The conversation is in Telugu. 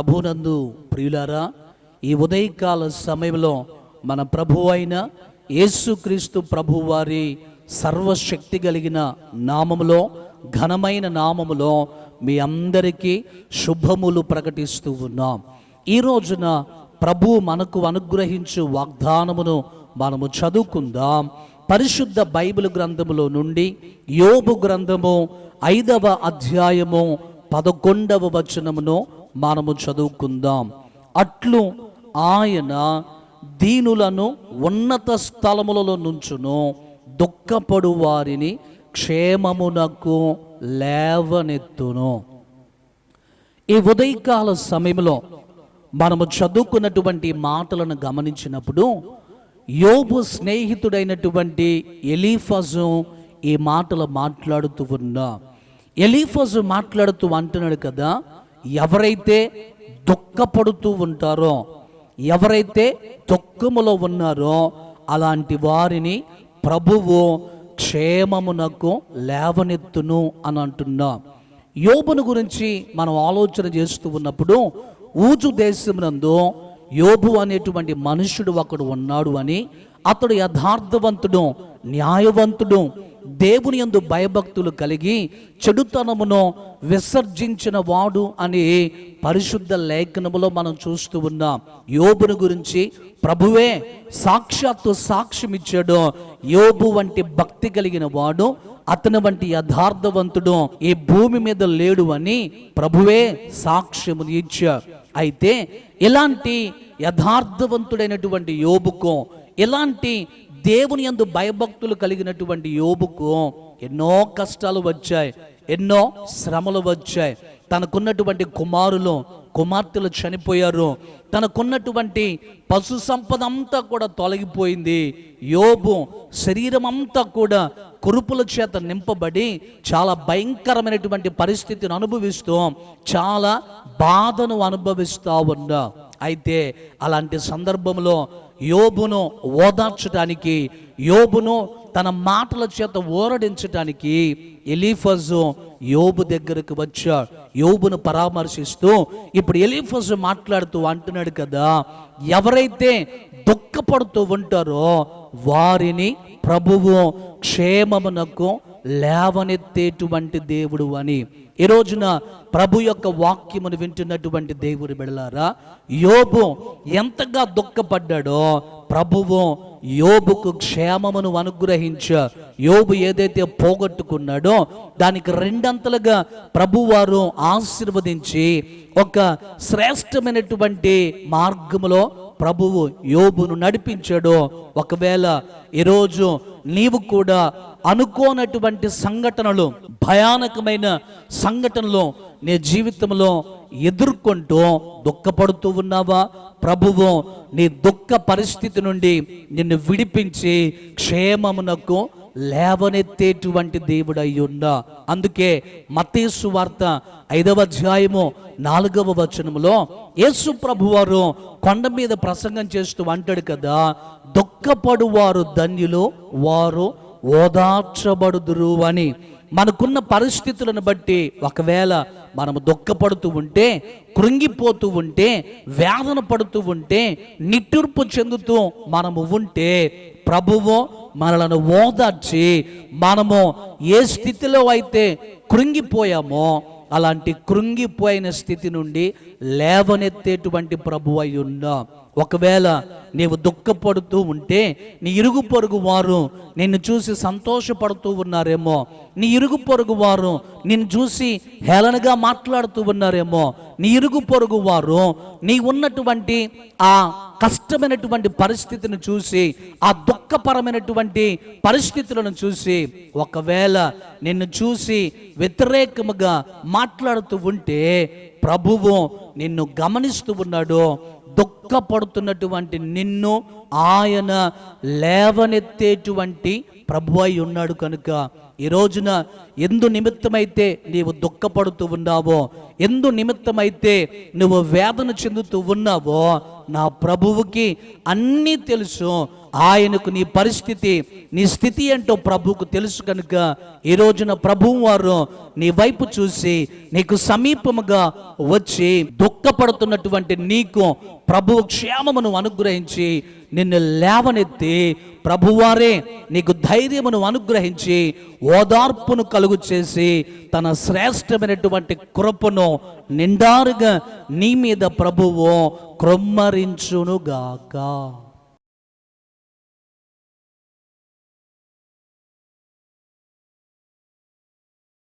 ప్రభునందు ప్రియులారా ఈ ఉదయకాల సమయంలో మన ప్రభు అయిన యేసుక్రీస్తు ప్రభు వారి సర్వశక్తి కలిగిన నామములో ఘనమైన నామములో మీ అందరికీ శుభములు ప్రకటిస్తూ ఉన్నాం. ఈ రోజున ప్రభు మనకు అనుగ్రహించు వాగ్దానమును మనము చదువుకుందాం. పరిశుద్ధ బైబిల్ గ్రంథములో నుండి యోబు గ్రంథము ఐదవ అధ్యాయము పదకొండవ వచనమును మనము చదువుకుందాం. అట్లు ఆయన దీనులను ఉన్నత స్థలములలో నుంచును. దుఃఖపడు వారిని క్షేమమునకు లేవనెత్తును. ఈ ఉదయకాల సమయంలో మనము చదువుకున్నటువంటి మాటలను గమనించినప్పుడు యోబు స్నేహితుడైనటువంటి ఎలీఫజు ఈ మాటలు మాట్లాడుతూ ఉన్నా. ఎలీఫజు మాట్లాడుతూ అంటున్నాడు కదా ఎవరైతే దుఃఖపడుతూ ఉంటారో ఎవరైతే దుఃఖములో ఉన్నారో అలాంటి వారిని ప్రభువు క్షేమమునకు లేవనెత్తును అని అంటున్నా. యోబును గురించి మనం ఆలోచన చేస్తూ ఉన్నప్పుడు ఊజు దేశమునందు యోబు అనేటువంటి మనుషుడు ఒకడు ఉన్నాడు అని అతడు యథార్థవంతుడు న్యాయవంతుడు దేవుని యందు భయభక్తులు కలిగి చెడుతనమును విసర్జించిన వాడు అని పరిశుద్ధ లేఖనములో మనం చూస్తూ ఉన్నాం. యోబును గురించి ప్రభువే సాక్షాత్తు సాక్ష్యమిచ్చాడు. యోబు వంటి భక్తి కలిగిన వాడు అతని వంటి యథార్థవంతుడు ఈ భూమి మీద లేడు అని ప్రభువే సాక్ష్యము ఇచ్చారు. అయితే ఇలాంటి యథార్థవంతుడైనటువంటి యోబుకు ఇలాంటి దేవుని యందు భయభక్తులు కలిగినటువంటి యోబుకు ఎన్నో కష్టాలు వచ్చాయి ఎన్నో శ్రమలు వచ్చాయి. తనకున్నటువంటి కుమారులు కుమార్తెలు చనిపోయారు. తనకున్నటువంటి పశు సంపద అంతా కూడా తొలగిపోయింది. యోబు శరీరం అంతా కూడా కురుపుల చేత నింపబడి చాలా భయంకరమైనటువంటి పరిస్థితిని అనుభవిస్తూ చాలా బాధను అనుభవిస్తూ ఉన్నా. అయితే అలాంటి సందర్భంలో యోబును ఓదార్చడానికి యోబును తన మాటల చేత ఓరడించడానికి ఎలీఫజు యోబు దగ్గరకు వచ్చాడు యోబును పరామర్శిస్తూ ఇప్పుడు ఎలిఫస్ మాట్లాడుతూ అంటున్నాడు కదా ఎవరైతే దుఃఖపడుతూ ఉంటారో వారిని ప్రభువు క్షేమమునకు లేవనెత్తేటువంటి దేవుడు అని. ఈ రోజున ప్రభు యొక్క వాక్యమును వింటున్నటువంటి దేవుడు బిడలారా యోబు ఎంతగా దుఃఖపడ్డాడో ప్రభువు యోబుకు క్షేమమును అనుగ్రహించ. యోబు ఏదైతే పోగొట్టుకున్నాడో దానికి రెండంతలుగా ప్రభువారు ఆశీర్వదించి ఒక శ్రేష్టమైనటువంటి మార్గములో ప్రభువు యోబును నడిపించాడు. ఒకవేళ ఈరోజు నీవు కూడా అనుకోనటువంటి సంఘటనలు భయానకమైన సంఘటనలు నీ జీవితంలో ఎదుర్కొంటూ దుఃఖపడుతూ ఉన్నావా? ప్రభువు నీ దుఃఖ పరిస్థితి నుండి నిన్ను విడిపించి క్షేమమునకు లేవనెత్తేటువంటి దేవుడు ఉన్నా అందుకే మతేసు వార్త ఐదవ అధ్యాయము నాలుగవ వచనములో యేసు ప్రభువారు కొండ మీద ప్రసంగం చేస్తూ అంటాడు కదా దుఃఖపడు వారు ధన్యులు వారు ఓదార్చబడుదురు అని. మనకున్న పరిస్థితులను బట్టి ఒకవేళ మనము దుఃఖపడుతూ ఉంటే కృంగిపోతూ ఉంటే వేదన పడుతూ ఉంటే నిట్టూర్పు చెందుతూ మనము ఉంటే ప్రభువు మనలను ఓదార్చి మనము ఏ స్థితిలో అయితే కృంగిపోయామో అలాంటి కృంగిపోయిన స్థితి నుండి లేవనెత్తేటువంటి ప్రభు అయి ఉన్నాం. ఒకవేళ నీవు దుఃఖపడుతూ ఉంటే నీ ఇరుగు పొరుగు వారు నిన్ను చూసి సంతోషపడుతూ ఉన్నారేమో. నీ ఇరుగు పొరుగు వారు నిన్ను చూసి హేళనగా మాట్లాడుతూ ఉన్నారేమో. నీ ఇరుగు పొరుగు వారు నీ ఉన్నటువంటి ఆ కష్టమైనటువంటి పరిస్థితిని చూసి ఆ దుఃఖపరమైనటువంటి పరిస్థితులను చూసి ఒకవేళ నిన్ను చూసి వ్యతిరేకముగా మాట్లాడుతూ ఉంటే ప్రభువు నిన్ను గమనిస్తూ ఉన్నాడు. దుఃఖపడుతున్నటువంటి నిన్ను ఆయన లేవనెత్తేటువంటి ప్రభు అయి ఉన్నాడు కనుక ఈ రోజున ఎందు నిమిత్తమైతే నీవు దుఃఖపడుతూ ఉన్నావో ఎందు నిమిత్తమైతే నువ్వు వేదన చెందుతూ ఉన్నావో నా ప్రభువుకి అన్నీ తెలుసు. ఆయనకు నీ పరిస్థితి నీ స్థితి ఏంటో ప్రభువుకు తెలుసు కనుక ఈ రోజున ప్రభువు వారు నీ వైపు చూసి నీకు సమీపముగా వచ్చి దుఃఖపడుతున్నటువంటి నీకు ప్రభువు క్షేమమును అనుగ్రహించి నిన్ను లేవనెత్తి ప్రభువారే నీకు ధైర్యమును అనుగ్రహించి ఓదార్పును కలుగు చేసి తన శ్రేష్టమైనటువంటి కృపను నిండారుగా నీ మీద ప్రభువు క్రొమ్మరించునుగాక.